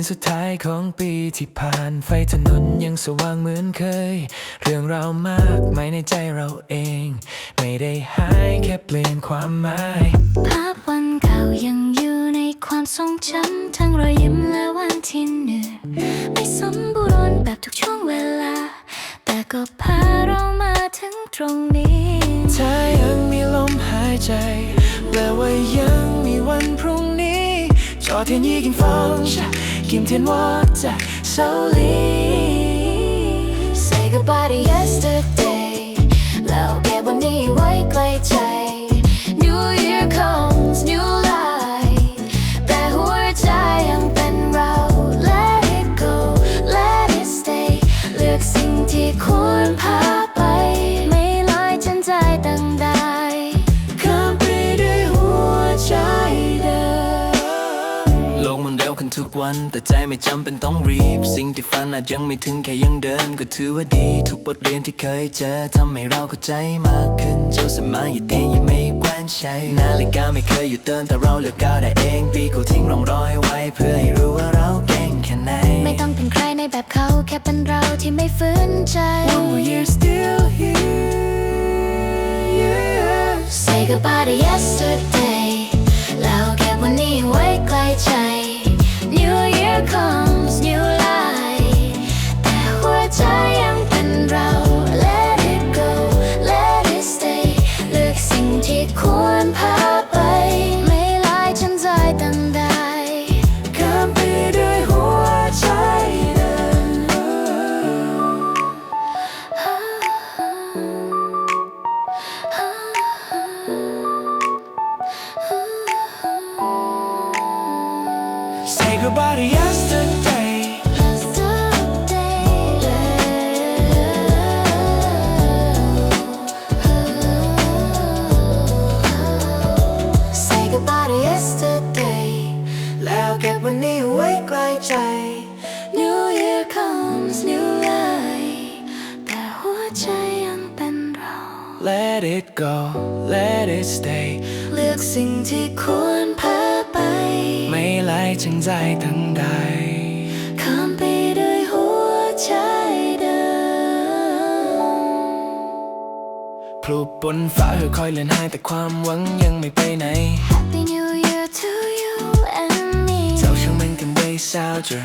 นสุดท้ายของปีที่ผ่าน ไฟถนนยังสว่างเหมือนเคย เรื่องราวมากมายในใจเราเอง ไม่ได้หายแค่เปลี่ยนความหมาย ภาพวันเก่ายังอยู่ในความทรงจำทั้งรอยยิ้มและวันที่เหนื่อยไม่สมบูรณ์แบบทุกช่วงเวลา แต่ก็พาเรามาถึงตรงนี้ ถ้ายังมีลมหายใจแปลว่ายังมีวันพรุ่งนี้昨天已经放下 今天我在手里 Say goodbye to yesterday แล้วเก็บวันนี้ไว้ใกล้ใจ New year comes new light แต่หัวใจยังเป็นเรา Let it go let it stay เลือกสิ่งที่ควรพา ทุกวันแต่ใจไม่จำเป็นต้องรีบ สิ่งที่ฝันอาจยังไม่ถึงแค่ยังเดินก็ถือว่าดี ทุกบทเรียนที่เคยเจอทำให้เราเข้าใจมากขึ้นเจ้าสมัยอย่าเตียยังไม่แกวนใช้นาฬิกาไม่เคยหยุดเดินแต่เราเลือกก้าวได้เองปีกูทิ้งร่องรอยไว้เพื่อให้รู้ว่าเราเก่งแค่ไหนไม่ต้องเป็นใครในแบบเขาแค่เป็นเราที่ไม่ฝืนใจ One more year still here Say goodbye to yesterday goodbye to yesterday Say goodbye to yesterday แล้วเก็บวันนี้ไว้ใกล้ใจ New year comes new light แต่หัวใจยังเป็นเรา Let it go let it stay เลือกสิ่งที่ควรพาไป ไม่ไล่ ร จึงใจทั้งใดข้ามไปด้วยหัวใจเดิมพลูบนฟ้าค่อคอยเลือนหายแต่ความหวังยังไม่ไปไหน Happy New Year to you and me เจ้าช่างมันกันไว้สาวจะ